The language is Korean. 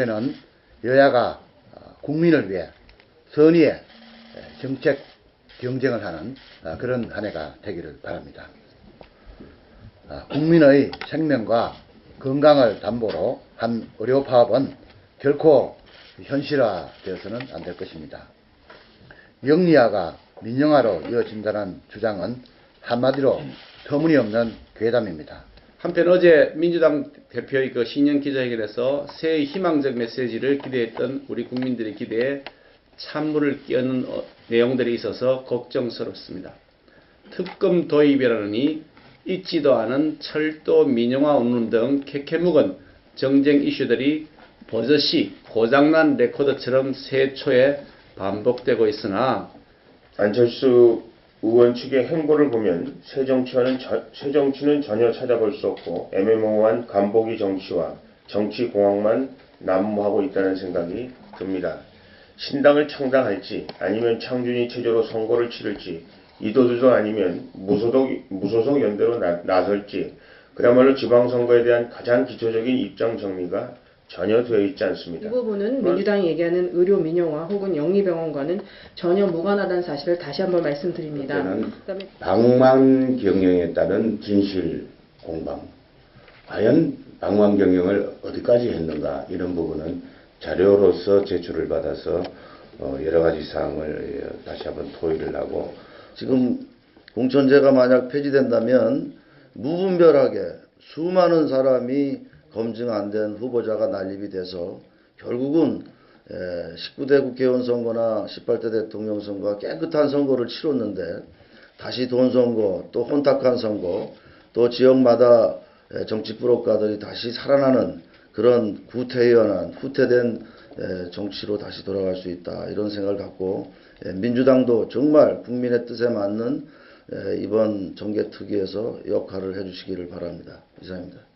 올해는 여야가 어, 국민을 위해 선의의 정책 경쟁을 하는 어, 그런 한 해가 되기를 바랍니다. 아, 국민의 생명과 건강을 담보로 한 의료 파업은 결코 현실화되어서는 안 될 것입니다. 영리화가 민영화로 이어진다는 주장은 한마디로 터무니없는 괴담입니다. 한편 어제 민주당 대표의 그 신년 기자회견에서 새해 희망적 메시지를 기대했던 우리 국민들의 기대에 찬물을 끼얹는 어, 내용들이 있어서 걱정스럽습니다. 특검 도입이라느니 잊지도 않은 철도 민영화 운운 등 캐캐묵은 정쟁 이슈들이 버젓이 고장난 레코드처럼 새해 초에 반복되고 있으나 안철수 의원 측의 행보를 보면 새 정치와는 저- 새 정치는 전혀 찾아볼 수 없고 애매모호한 간보기 정치와 정치 공학만 난무하고 있다는 생각이 듭니다. 신당을 창당할지 아니면 창준이 체제로 선거를 치를지 이도저도 아니면 무소속, 무소속 연대로 나, 나설지 그야말로 지방선거에 대한 가장 기초적인 입장 정리가 전혀 되어 있지 이 않습니다. 부분은 민주당이 얘기하는 의료 민영화 혹은 영리병원과는 전혀 무관하다는 사실을 다시 한번 말씀드립니다. 그다음에 방만 경영에 따른 진실 공방. 과연 방만 경영을 어디까지 했는가 이런 부분은 자료로서 제출을 받아서 어, 여러 가지 사항을 어, 다시 한번 토의를 하고 지금 공천제가 만약 폐지된다면 무분별하게 수많은 사람이 검증 안 된 후보자가 난립이 돼서 결국은 에, 19대 국회의원 선거나 18대 대통령 선거가 깨끗한 선거를 치렀는데 다시 돈 선거 또 혼탁한 선거 또 지역마다 에, 정치 부록가들이 다시 살아나는 그런 구태연한 후퇴된 에, 정치로 다시 돌아갈 수 있다 이런 생각을 갖고 에, 민주당도 정말 국민의 뜻에 맞는 에, 이번 정계 특위에서 역할을 해주시기를 바랍니다. 이상입니다.